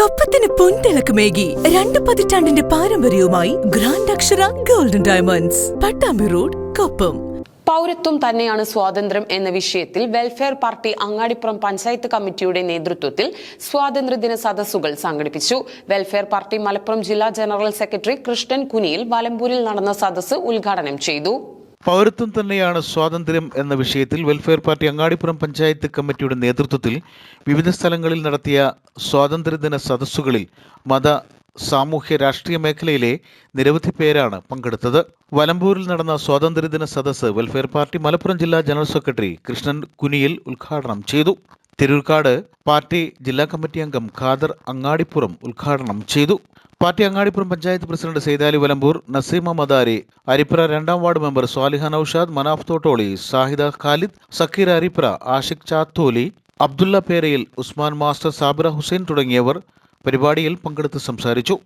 കൊപ്പത്തിന് പൊൻതിളക്കമേകി രണ്ട് പതിറ്റാണ്ടിന്റെ പാരമ്പര്യവുമായി grand Akshara golden diamonds Pattambi road Koppam. പൗരത്വം തന്നെയാണ് സ്വാതന്ത്ര്യം എന്ന വിഷയത്തിൽ വെൽഫെയർ പാർട്ടി അങ്ങാടിപ്പുറം പഞ്ചായത്ത് കമ്മിറ്റിയുടെ നേതൃത്വത്തിൽ സ്വാതന്ത്ര്യദിന സദസ്സുകൾ സംഘടിപ്പിച്ചു. വെൽഫെയർ പാർട്ടി മലപ്പുറം ജില്ലാ ജനറൽ സെക്രട്ടറി കൃഷ്ണൻ കുനിയിൽ വലമ്പൂരിൽ നടന്ന സദസ്സ് ഉദ്ഘാടനം ചെയ്തു. പൗരത്വം തന്നെയാണ് സ്വാതന്ത്ര്യം എന്ന വിഷയത്തിൽ വെൽഫെയർ പാർട്ടി അങ്ങാടിപ്പുറം പഞ്ചായത്ത് കമ്മിറ്റിയുടെ നേതൃത്വത്തിൽ വിവിധ സ്ഥലങ്ങളിൽ നടത്തിയ സ്വാതന്ത്ര്യദിന സദസ്സുകളിൽ മത സാമൂഹ്യ രാഷ്ട്രീയ മേഖലയിലെ നിരവധി പേരാണ് പങ്കെടുത്തത്. വലമ്പൂരിൽ നടന്ന സ്വാതന്ത്ര്യദിന സദസ്സ് വെൽഫെയർ പാർട്ടി മലപ്പുറം ജില്ലാ ജനറൽ സെക്രട്ടറി കൃഷ്ണൻ കുനിയിൽ ഉദ്ഘാടനം ചെയ്തു. തിരൂർക്കാട് പാർട്ടി ജില്ലാ കമ്മിറ്റി അംഗം ഖാദർ അങ്ങാടിപ്പുറം ഉദ്ഘാടനം ചെയ്തു. പാർട്ടി അങ്ങാടിപ്പുറം പഞ്ചായത്ത് പ്രസിഡന്റ് സെയ്താലി വലമ്പൂർ നസീമ മദാരി അരിപ്ര രണ്ടാം ward member Swaliha Noushad Manaf Thottoli Sahida Khalid Sakkeer Aripra Ashiq Chatholi Abdulla Perayil Usman master Sabira Hussain തുടങ്ങിയവർ പരിപാടിയിൽ പങ്കെടുത്ത് സംസാരിച്ചു.